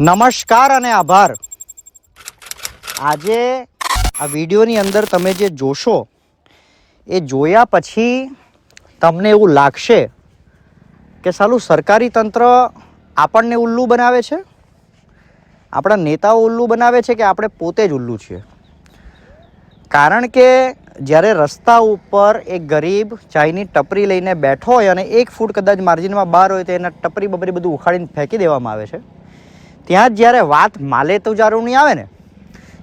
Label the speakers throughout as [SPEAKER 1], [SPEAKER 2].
[SPEAKER 1] નમસ્કાર અને આભાર. આજે આ વિડીયોની અંદર તમે જે જોશો, એ જોયા પછી તમને એવું લાગશે કે સાલું સરકારી તંત્ર આપણને ઉલ્લુ બનાવે છે? આપણા નેતાઓ ઉલ્લુ બનાવે છે કે આપણે પોતે જ ઉલ્લુ છીએ? કારણ કે જ્યારે રસ્તા ઉપર એક ગરીબ ચાયની ટપરી લઈને બેઠો હોય અને એક ફૂટ કદાચ માર્જિનમાં બહાર હોય તો એના ટપરી બપરી બધું ઉખાડીને ફેંકી દેવામાં આવે છે. ત્યાં જ્યારે વાત માલે તો જાળવણી આવે ને,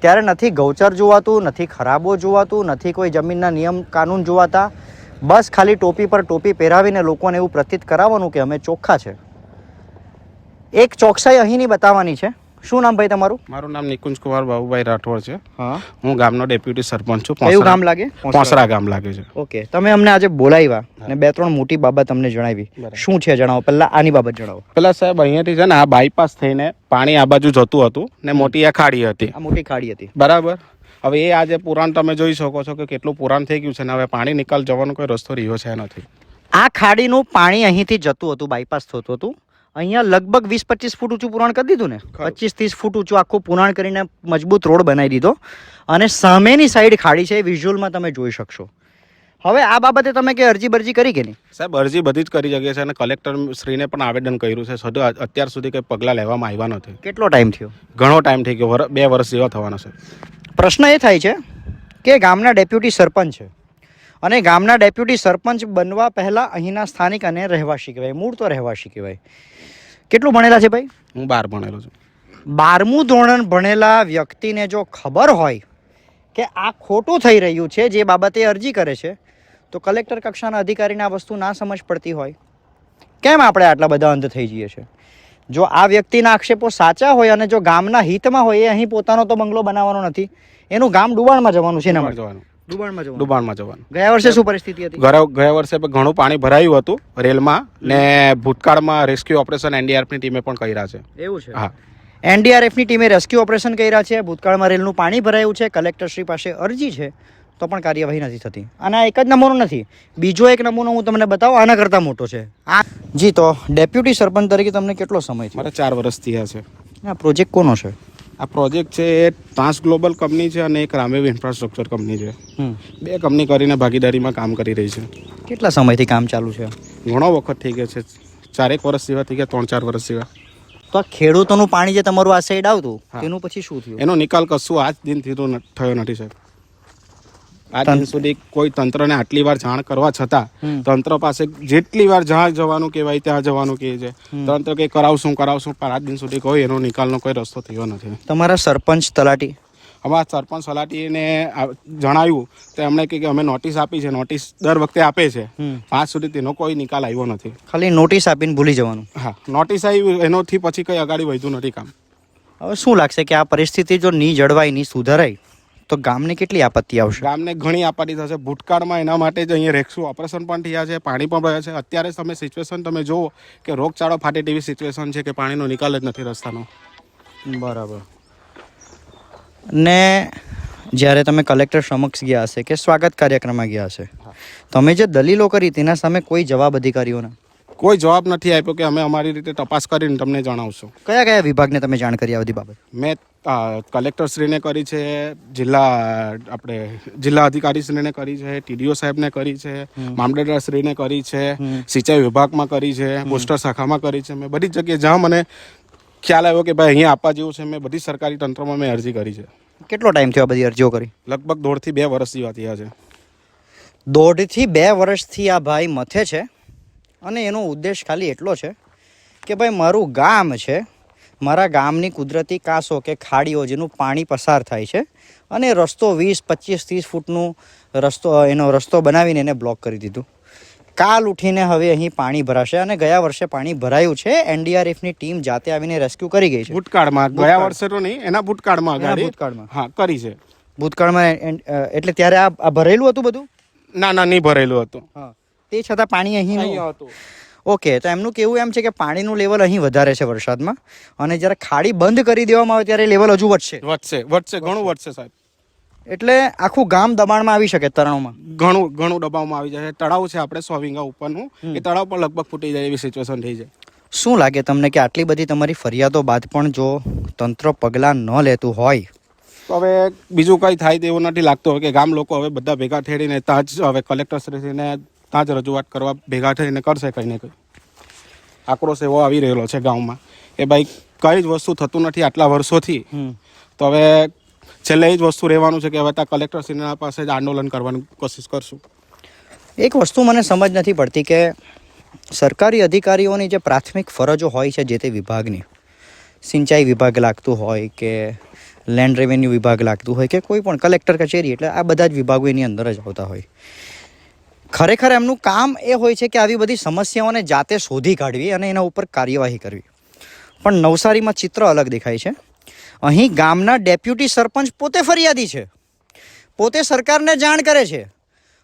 [SPEAKER 1] ત્યારે નથી ગૌચર જોવાતું, નથી ખરાબો જોવાતું, નથી કોઈ જમીનના નિયમ કાનૂન જોવાતા. બસ ખાલી ટોપી પર ટોપી પહેરાવીને લોકોને એવું પ્રતીત કરાવવાનું કે અમે ચોખ્ખા છે. એક ચોકસાઈ અહીંની બતાવવાની છે. શું નામ ભાઈ તમારું?
[SPEAKER 2] મારું નામ નિકુંજ કુમાર બાબુભાઈ રાઠોડ છે.
[SPEAKER 1] હા.
[SPEAKER 2] હું ગામનો ડેપ્યુટી સરપંચ છું
[SPEAKER 1] કયું ગામ લાગે?
[SPEAKER 2] પોસરા. ગામ લાગે છે.
[SPEAKER 1] ઓકે તમે અમને આજે બોલાવ્યા અને બે ત્રણ મોટી બાબત તમને જણાવી. શું છે જણાવો? પહેલા આની બાબત જણાવો.
[SPEAKER 2] પેલા સાહેબ અહીંયાથી છે ને આ બાયપાસ થઈને પાણી આ બાજુ જતું હતું ને મોટી આ ખાડી હતી.
[SPEAKER 1] આ મોટી ખાડી હતી.
[SPEAKER 2] બરાબર. હવે એ આજે પુરાણ તમે જોઈ શકો છો કે કેટલું પુરાણ થઈ ગયું છે ને હવે પાણી નિકાલ જવાનો કોઈ રસ્તો રહ્યો છે નથી.
[SPEAKER 1] આ ખાડીનું પાણી અહીંથી જતું હતું બાયપાસ થતું હતું. અહીંયા લગભગ વીસ પચીસ ફૂટ ઊંચું પુરાણ કરી દીધું ને? પચીસ ત્રીસ ફૂટ ઊંચું આખું પુરાણ કરીને મજબૂત રોડ બનાવી દીધો. અને સામેની સાઈડ ખાડી છે એ વિઝ્યુઅલમાં તમે જોઈ શકશો. હવે આ બાબતે તમે કે અરજી બરજી કરી કે નહીં?
[SPEAKER 2] સાહેબ અરજી બધી જ કરી શકીએ છે અને કલેક્ટર શ્રીને પણ આવેદન કર્યું છે. સદો અત્યાર સુધી કંઈ પગલાં લેવામાં આવ્યા નથી.
[SPEAKER 1] કેટલો ટાઈમ થયો?
[SPEAKER 2] ઘણો ટાઈમ થઈ ગયો. બે વર્ષ જેવા થવાનો છે.
[SPEAKER 1] પ્રશ્ન એ થાય છે કે ગામના ડેપ્યુટી સરપંચ છે. અને ગામના ડેપ્યુટી સરપંચ બનવા પહેલાં અહીંના સ્થાનિક અને રહેવાસી કહેવાય. મૂળ તો રહેવાસી કહેવાય. કેટલું ભણેલા છે ભાઈ?
[SPEAKER 2] હું બાર ભણેલો છું.
[SPEAKER 1] બારમું ધોરણ ભણેલા વ્યક્તિને જો ખબર હોય કે આ ખોટું થઈ રહ્યું છે જે બાબતે અરજી કરે છે તો કલેક્ટર કક્ષાના અધિકારીને આ વસ્તુ ના સમજ પડતી હોય. કેમ આપણે આટલા બધા અંધ થઈ જઈએ છીએ? જો આ વ્યક્તિના આક્ષેપો સાચા હોય અને જો ગામના હિતમાં હોય એ અહીં પોતાનો તો બંગલો બનાવવાનો નથી. એનું ગામ ડુબાણમાં જવાનું છે એના
[SPEAKER 2] જવાનું.
[SPEAKER 1] ડુબાણમાં જવાનું?
[SPEAKER 2] ડુબાણમાં જવાનું.
[SPEAKER 1] ગયા વર્ષે શું પરિસ્થિતિ હતી?
[SPEAKER 2] ગયા ગયા વર્ષે ઘણું પાણી ભરાયું હતું રેલમાં ને ભૂતકાળમાં રેસ્ક્યુ ઓપરેશન એનડીઆરએફની ટીમે પણ કર્યા છે.
[SPEAKER 1] એવું છે?
[SPEAKER 2] હા.
[SPEAKER 1] એનડીઆરએફની ટીમે રેસ્ક્યુ ઓપરેશન કર્યા છે ભૂતકાળમાં રેલનું પાણી ભરાયું છે કલેક્ટરશ્રી પાસે અરજી છે તો પણ કાર્યવાહી નથી થતી. અને આ એક જ નમૂનો નથી. બીજો એક નમૂનો હું તમને બતાવું આના કરતાં મોટો છે. આ જી તો ડેપ્યુટી સરપંચ તરીકે તમને કેટલો સમય છે
[SPEAKER 2] મારે ચાર વર્ષ થયા છે.
[SPEAKER 1] આ પ્રોજેક્ટ કોનો છે?
[SPEAKER 2] આ પ્રોજેક્ટ છે એ ટ્રાન્સ ગ્લોબલ કંપની છે અને એક રામેવ ઇન્ફ્રાસ્ટ્રક્ચર કંપની છે. બે કંપની કરીને ભાગીદારીમાં કામ કરી રહી છે.
[SPEAKER 1] કેટલા સમયથી કામ ચાલુ છે?
[SPEAKER 2] ઘણો વખત થઈ ગયો છે. ચારેક વર્ષ જેવા થઈ ગયા ત્રણ ચાર વર્ષ જેવા.
[SPEAKER 1] તો આ ખેડૂતોનું પાણી જે તમારું આ સાઈડ આવતું
[SPEAKER 2] એનું
[SPEAKER 1] તેનું પછી શું થયું?
[SPEAKER 2] એનો નિકાલ કશું આજ દિનથી તો થયો નથી સાહેબ. આજ દિન સુધી કોઈ તંત્રને આટલી વાર જાણ કરવા છતાં તંત્ર પાસે જેટલી વાર જ્યાં જવાનું કહેવાય ત્યાં જવાનું કહે છે. તંત્ર કે કરાવશું કરાવશું પણ આજ દિન સુધી કોઈ એનો નિકાલનો કોઈ રસ્તો થયો નથી.
[SPEAKER 1] તમારા સરપંચ તલાટી?
[SPEAKER 2] અમારા સરપંચ સલાટીને આ- જણાવ્યું તો એમણે કે અમે નોટિસ આપી છે નોટિસ દર વખતે આપે છે.
[SPEAKER 1] આજ
[SPEAKER 2] પાંચ સુધી તેનો કોઈ નિકાલ આવ્યો નથી.
[SPEAKER 1] ખાલી નોટિસ આપીને ભૂલી જવાનું.
[SPEAKER 2] હા નોટિસ આવી એનોથી પછી કંઈ અગાડી વધ્યું નથી કામ.
[SPEAKER 1] હવે શું લાગશે કે આ પરિસ્થિતિ જો નહીં જળવાય નહીં સુધરાય તો ગામને કેટલી આપત્તિ આવશે?
[SPEAKER 2] ગામને ઘણી આપત્તિ થશે. ભૂતકાળમાં એના માટે જ અહીંયા રેક્સુ ઓપરેશન પણ થયા છે પાણી પણ ભરાય છે. અત્યારે તમે સિચ્યુએશન તમે જુઓ કે રોગચાળો ફાટે તેવી સિચ્યુએશન છે કે પાણીનો નિકાલ જ નથી રસ્તાનો.
[SPEAKER 1] બરાબર. ને જ્યારે તમે કલેક્ટર સમક્ષ ગયા હશે કે સ્વાગત કાર્યક્રમમાં ગયા હશે તમે જે દલીલો કરી તેના સામે કોઈ જવાબ અધિકારીઓના?
[SPEAKER 2] કોઈ જવાબ નથી આપ્યો કે અમે અમારી રીતે તપાસ કરીને તમને જણાવશું.
[SPEAKER 1] કયા કયા વિભાગને તમે જાણ કરી આ બધી બાબત?
[SPEAKER 2] મેં કલેક્ટરશ્રીને કરી છે જિલ્લા આપણે જિલ્લા અધિકારીશ્રીને કરી છે ટીડીઓ સાહેબને કરી છે મામલતદારશ્રીને કરી છે સિંચાઈ વિભાગમાં કરી છે પોસ્ટર શાખામાં કરી છે. મેં બધી જગ્યાએ જ્યાં મને ખ્યાલ આવ્યો કે ભાઈ અહીંયા આપવા જેવું છે મેં બધી સરકારી તંત્રમાં મેં અરજી કરી છે.
[SPEAKER 1] કેટલો ટાઈમ થયો આ બધી અરજીઓ કરી?
[SPEAKER 2] લગભગ દોઢથી બે વર્ષ જેવા થયા છે.
[SPEAKER 1] દોઢથી બે વર્ષથી આ ભાઈ મથે છે. અને એનો ઉદ્દેશ ખાલી એટલો છે કે ભાઈ મારું ગામ છે મારા ગામની કુદરતી કાંસો કે ખાડીઓ જેનું પાણી પસાર થાય છે અને રસ્તો વીસ પચીસ ત્રીસ ફૂટનું રસ્તો એનો રસ્તો બનાવીને એને બ્લોક કરી દીધું. કાલ ઉઠીને હવે અહીં પાણી ભરાશે અને ગયા વર્ષે પાણી ભરાયું છે એનડીઆરએફની ટીમ જાતે આવીને રેસ્ક્યુ કરી ગઈ છે.
[SPEAKER 2] ભૂતકાળમાં ગયા વર્ષે તો નહીં એના ભૂતકાળમાં
[SPEAKER 1] ભૂતકાળમાં.
[SPEAKER 2] હા કરી છે.
[SPEAKER 1] ભૂતકાળમાં એટલે ત્યારે આ આ ભરેલું હતું બધું?
[SPEAKER 2] ના ના નહીં ભરેલું હતું.
[SPEAKER 1] હા. તે છતાં પાણી અહીં
[SPEAKER 2] હતું.
[SPEAKER 1] ઓકે તો એમનું કેવું એમ છે કે પાણીનું લેવલ અહીં વધારે છે વરસાદમાં? અને જ્યારે ખાડી બંધ કરી દેવામાં આવે ત્યારે લેવલ હજુ વધશે?
[SPEAKER 2] વધશે વધશે ઘણું વધશે. સાહેબ.
[SPEAKER 1] એટલે આખું ગામ દબાણમાં આવી શકે તરણોમાં
[SPEAKER 2] ઘણું ઘણું દબાવમાં આવી જશે તળાવ છે આપણે સો વીંગા ઉપરનું એ તળાવ પણ લગભગ ફૂટી જાય એવી સિચ્યુએશન થઈ જાય.
[SPEAKER 1] શું લાગે તમને કે આટલી બધી તમારી ફરિયાદો બાદ પણ જો તંત્ર પગલાં ન લેતું હોય?
[SPEAKER 2] તો હવે બીજું કંઈ થાય તેવું નથી લાગતું. કે ગામ લોકો હવે બધા ભેગા થઈને તાજ હવે કલેક્ટર કલેક્ટરશ્રીને ત્યાં જ રજૂઆત કરવા ભેગા થઈને કરશે કંઈ ને કંઈ. આક્રોશ એવો આવી રહેલો છે ગામમાં. એ ભાઈ કઈ જ વસ્તુ થતું નથી આટલા વર્ષોથી. તો હવે છેલ્લે એ જ વસ્તુ રહેવાનું છે કે હવે ત્યાં કલેક્ટરશ્રીના પાસે જ આંદોલન કરવાની કોશિશ કરશું.
[SPEAKER 1] એક વસ્તુ મને સમજ નથી પડતી કે સરકારી અધિકારીઓની જે પ્રાથમિક ફરજો હોય છે જે તે વિભાગની સિંચાઈ વિભાગ લાગતું હોય કે લેન્ડ રેવન્યુ વિભાગ લાગતું હોય કે કોઈ પણ કલેક્ટર કચેરી એટલે આ બધા જ વિભાગો એની અંદર જ આવતા હોય. ખરેખર એમનું કામ એ હોય છે કે આવી બધી સમસ્યાઓને જાતે શોધી કાઢવી અને એના ઉપર કાર્યવાહી કરવી. પણ નવસારીમાં ચિત્ર અલગ દેખાય છે. અહીં ગામના ડેપ્યુટી સરપંચ પોતે ફરિયાદી છે. પોતે સરકારને જાણ કરે છે.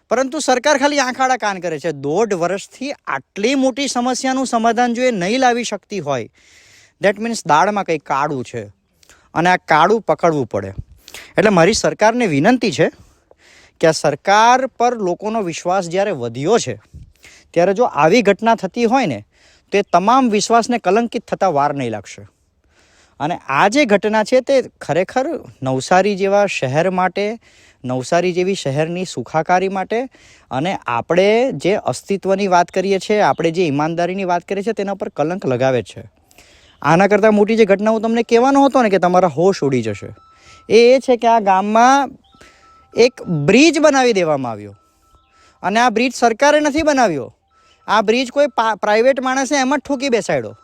[SPEAKER 1] પરંતુ સરકાર ખાલી આંખાડા કાન કરે છે. દોઢ વર્ષથી આટલી મોટી સમસ્યાનું સમાધાન જો એ નહીં લાવી શકતી હોય દેટ મીન્સ દાળમાં કંઈ કાળું છે. અને આ કાળું પકડવું પડે. એટલે મારી સરકારને વિનંતી છે કે સરકાર પર લોકોનો વિશ્વાસ જ્યારે વધ્યો છે, ત્યારે જો આવી ઘટના થતી હોય ને, તો એ તમામ વિશ્વાસને કલંકિત થતાં વાર નહીં લાગશે. અને આ જે ઘટના છે તે ખરેખર નવસારી જેવા શહેર માટે, નવસારી જેવી શહેરની સુખાકારી માટે અને આપણે જે અસ્તિત્વની વાત કરીએ છીએ, આપણે જે ઈમાનદારીની વાત કરીએ છીએ, તેના પર કલંક લગાવે છે. આના કરતાં મોટી જે ઘટના હું તમને કહેવાનો હતો ને કે તમારા હોશ ઉડી જશે. એ એ છે કે આ ગામમાં એક બ્રિજ બનાવી દેવામાં આવ્યો. અને આ બ્રિજ સરકારે નથી બનાવ્યો. આ બ્રિજ કોઈ પ્રાઇવેટ માણસે એમ જ ઠોકી બેસાડ્યો.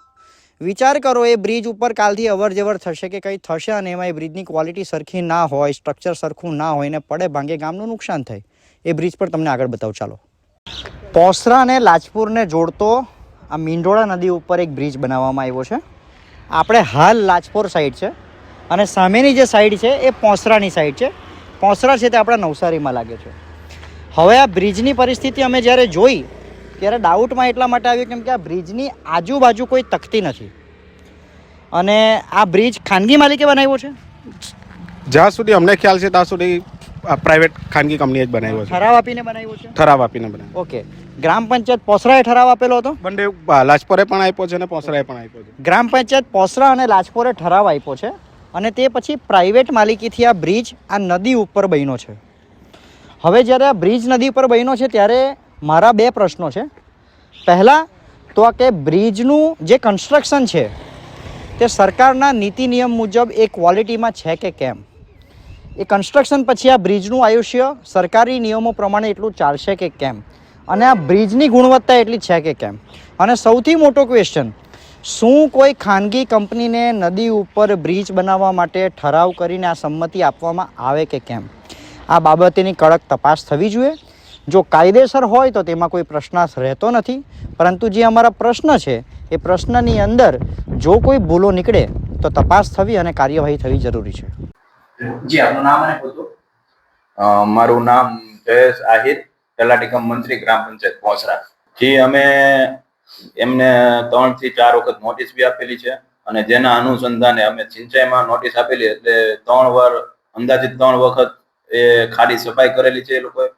[SPEAKER 1] વિચાર કરો, એ બ્રિજ ઉપર કાલથી અવર જવર થશે કે કંઈ થશે અને એમાં એ બ્રિજની ક્વોલિટી સરખી ના હોય, સ્ટ્રક્ચર સરખું ના હોય ને પડે ભાંગે ગામનું નુકસાન થાય. એ બ્રિજ પર તમને આગળ બતાવું. ચાલો. પોસરા અને લાજપુરને જોડતો આ મીંડોળા નદી ઉપર એક બ્રિજ બનાવવામાં આવ્યો છે. આપણે હાલ લાજપોર સાઈડ છે અને સામેની જે સાઈડ છે એ પોસરાની સાઈડ છે. પોસરા છે તે આપણા નવસારીમાં લાગે છે. હવે આ બ્રિજની પરિસ્થિતિ અમે જ્યારે જોઈ ત્યારે ડાઉટમાં એટલા માટે આવ્યું કેમ કે આ બ્રિજની આજુબાજુ કોઈ તકતી નથી. અને આ બ્રિજ ખાનગી માલિકે બનાવ્યો છે?
[SPEAKER 2] જ્યાં સુધી અમને ખ્યાલ છે ત્યાં સુધી પ્રાઇવેટ ખાનગી કંપનીએ જ બનાવ્યો છે.
[SPEAKER 1] ઠરાવ આપીને બનાવ્યો છે?
[SPEAKER 2] ઠરાવ આપીને બનાવ્યો.
[SPEAKER 1] ઓકે. ગ્રામ પંચાયત પોસરાએ ઠરાવ આપેલો હતો?
[SPEAKER 2] બંને લાજપોરે પણ આપ્યો છે અને પોસરાએ પણ આપ્યો છે.
[SPEAKER 1] ગ્રામ પંચાયત પોસરા અને લાજપોરે ઠરાવ આપ્યો છે. અને તે પછી પ્રાઇવેટ માલિકીથી આ બ્રિજ આ નદી ઉપર બન્યો છે. હવે જ્યારે આ બ્રિજ નદી પર બન્યો છે ત્યારે મારા બે પ્રશ્નો છે. પહેલાં, તો આ કે બ્રિજનું જે કન્સ્ટ્રક્શન છે, તે સરકારના નીતિ નિયમ મુજબ એ ક્વોલિટીમાં છે કે કેમ? એ કન્સ્ટ્રક્શન પછી આ બ્રિજનું આયુષ્ય સરકારી નિયમો પ્રમાણે એટલું ચાલશે કે કેમ? અને આ બ્રિજની ગુણવત્તા એટલી છે કે કેમ? અને સૌથી મોટો ક્વેશ્ચન શું કોઈ ખાનગી કંપનીને નદી ઉપર બ્રિજ બનાવવા માટે ઠરાવ કરીને આ સંમતિ આપવામાં આવે કે કેમ? આ બાબતેની કડક તપાસ થવી જોઈએ. જો કાયદેસર હોય તો તેમાં કોઈ પ્રશ્નાર્થ રહેતો નથી. પરંતુ જે અમારા પ્રશ્ન છે એ પ્રશ્નની અંદર જો કોઈ ભૂલો નીકળે તો તપાસ થવી અને કાર્યવાહી થવી જરૂરી છે.
[SPEAKER 3] જી આપનું નામ અને
[SPEAKER 4] મારું નામ જયેશ આહિર તલાટી કમ મંત્રી ગ્રામ પંચાયત પોસરા જી અમે એમને ત્રણથી ચાર વખત નોટિસ બી આપેલી છે અને જેના અનુસંધાને અમે સિંચાઈમાં નોટિસ આપેલી એટલે ત્રણ વાર અંદાજિત ત્રણ વખત એ ખાડી સફાઈ કરેલી છે એ લોકોએ.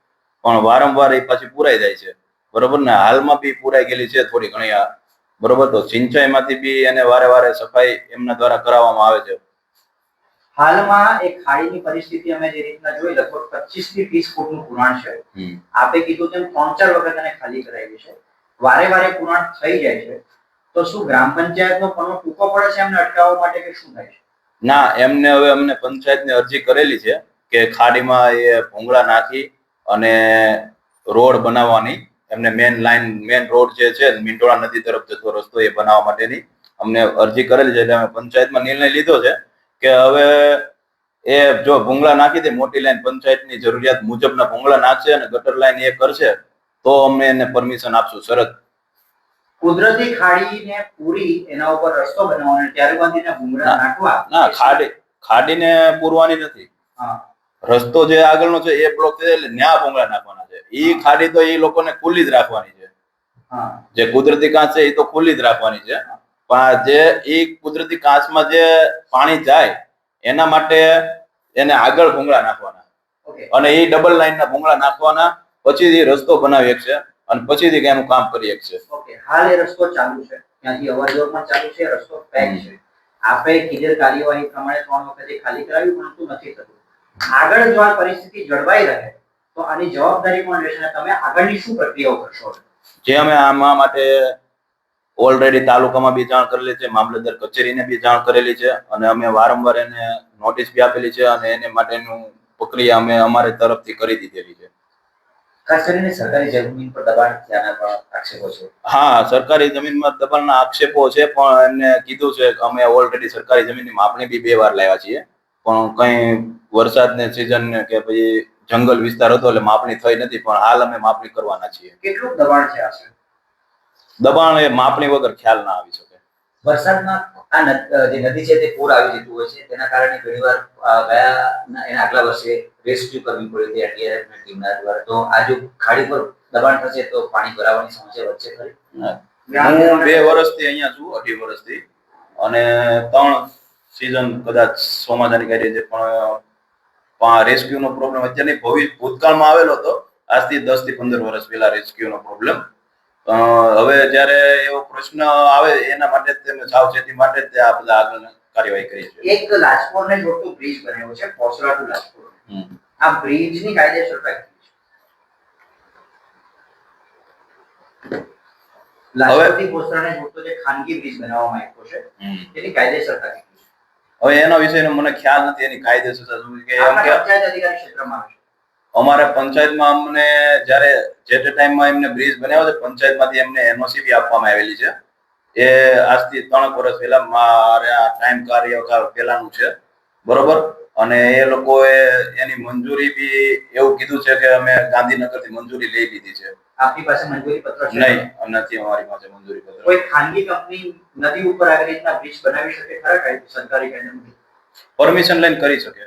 [SPEAKER 4] પણ વારંવાર એ પાછી પુરાઈ જાય છે. બરોબર ને? હાલમાં બી પુરાઈ ગયેલી છે થોડી ઘણી આ. બરોબર? તો સિંચાઈમાંથી બી એને વારે વારે સફાઈ એમના દ્વારા કરાવવામાં આવે છે.
[SPEAKER 3] હાલમાં એ ખાડીની પરિસ્થિતિ અમે જે રીતના જોઈ લગભગ પચીસથી ત્રીસ ફૂટનું પુરાણ છે. આપે કીધું તેમ ત્રણ ચાર વખત એને ખાલી કરાવી છે. વારે વારે પુરાણ થઈ જાય છે. તો શું ગ્રામ પંચાયતનો પણ ટૂંકો પડે છે એમને અટકાવવા માટે કે શું થાય છે?
[SPEAKER 4] ના, એમને હવે અમને પંચાયતને અરજી કરેલી છે કે ખાડીમાં એ ભૂંગળા નાખી અને રોડ બનાવવાની. એમને મેન લાઈન મેન રોડ જે છે, મીંડોળા નદી તરફ જતો રસ્તો એ બનાવવા માટેની અમને અરજી કરેલી છે. એટલે અમે પંચાયતમાં નિર્ણય લીધો છે કે હવે એ જો ભૂંગળા નાખી દે, મોટી લાઈન પંચાયતની જરૂરિયાત મુજબના ભૂંગળા નાખશે અને ગટર લાઈન એ કરશે તો અમે એને પરમિશન આપશું શરત
[SPEAKER 3] કુદરતી ખાડીને પૂરી એના ઉપર રસ્તો બનાવવાનો ત્યારબાદ એના ભૂંગળા નાખવા
[SPEAKER 4] ના ખાડી ખાડીને પૂરવાની નથી. રસ્તો જે આગળનો છે એ બ્લોક છે એટલે ન્યા ભૂંગળા નાખવાના છે. એ ખાડી તો એ લોકોને ખુલ્લી જ રાખવાની છે.
[SPEAKER 3] હા.
[SPEAKER 4] જે કુદરતી કાંચ છે એ તો ખુલ્લી જ રાખવાની છે. પણ જે ઈ કુદરતી કાંચમાં જે પાણી જાય એના માટે એને આગળ ભૂંગળા નાખવાના. અને એ ડબલ લાઈન ના ભૂંગળા નાખવાના પછીથી રસ્તો બનાવી શકશે અને પછીથી એનું કામ કરી શકશે
[SPEAKER 3] ઓકે હાલ એ રસ્તો ચાલુ છે.
[SPEAKER 1] ત્યાંથી અવરજવરમાં ચાલુ છે રસ્તો પેક છે. આપણે કીધેલ કાર્યવાહી પ્રમાણે ત્રણ વખતે ખાલી કરાવ્યું પરંતુ નથી થતું. આગળ જો આ પરિસ્થિતિ જળવાઈ રહે તો આની જવાબદારી કોણ રહેશે તમે આગળની શું પ્રક્રિયાઓ કરશો?
[SPEAKER 4] જે અમે આમાં માટે ઓલરેડી તાલુકામાં બી જાણ કરેલી છે મામલતદાર કચેરીને બી જાણ કરેલી છે અને અમે વારંવાર એને નોટિસ બી આપેલી છે અને એને માટેનું પ્રક્રિયા અમે અમારી તરફથી કરી દીધેલી છે.
[SPEAKER 1] ખાસ કરીને સરકારી જમીન પર દબાણ ત્યાંના પણ આક્ષેપો છે.
[SPEAKER 4] હા સરકારી જમીનમાં દબાણના આક્ષેપો છે પણ એમને કીધું છે કે અમે ઓલરેડી સરકારી જમીનની માપણી બી બે વાર લાવ્યા છીએ. પણ કઈ વરસાદને સિઝન ને કે પછી જંગલ વિસ્તાર હતો એટલે માપણી થઈ નથી પણ હાલ અમે માપણી કરવાના છીએ.
[SPEAKER 1] કેટલું દબાણ છે?
[SPEAKER 4] દબાણ એ માપણી વગર ખ્યાલ ના આવી શકે.
[SPEAKER 3] વરસાદમાં આ જે નદી છે તે પૂર આવી જતું હોય છે. તેના કારણે ઘણીવાર ગયા એના આગલા વર્ષે રેસ્ક્યુ કરવી પડી હતી એનડીઆરએફની ટીમના દ્વારા. તો આ જો ખાડી પર દબાણ થશે તો પાણી ભરાવાની સમસ્યા વચ્ચે ખરી?
[SPEAKER 4] હું. બે વર્ષથી અહીંયા છું, અઢી વર્ષથી. અને ત્રણ સિઝન કદાચ ચોમાસાની કરી છે પણ રેસ્ક્યુ નો પ્રોબ્લેમ અત્યારની ભવિ, ભૂતકાળમાં આવેલો હતો. આજથી દસથી પંદર વર્ષ પહેલા રેસ્ક્યુ નો પ્રોબ્લેમ હવે જ્યારે એવો પ્રશ્ન આવે એના માટે જ સાવચેતી માટે તે આ બધા આગળ કાર્યવાહી કરી છે.
[SPEAKER 1] એક લાજપોર ને જોડતું બ્રિજ બન્યો છે પોસરા ટુ લાજપોર આ બ્રિજની કાયદેસર છે
[SPEAKER 4] હવે એના વિશે મને ખ્યાલ નથી એની કાયદેસર કે અમારે પંચાયતમાં અમને જ્યારે જે તે ટાઈમમાં એમને બ્રિજ બનાવ્યો છે પંચાયતમાંથી એમને એનઓસી બી આપવામાં આવેલી છે. એ આજથી ત્રણ વર્ષ પહેલા મારે આ ટાઈમ કાર્યકાળ પહેલાનું છે. બરોબર? અને એ લોકોએ એની મંજૂરી બી એવું કીધું છે કે અમે ગાંધીનગરથી મંજૂરી લઈ લીધી છે.
[SPEAKER 1] આપની પાસે મંજૂરી પત્ર છે?
[SPEAKER 4] નહીં નથી અમારી પાસે મંજૂરી પત્ર.
[SPEAKER 1] કોઈ ખાનગી કંપની નદી ઉપર આવી રીતના બ્રિજ બનાવી શકે ખરા? સરકારી કાયદા મુજબ?
[SPEAKER 4] પરમિશન લઈને કરી શકે.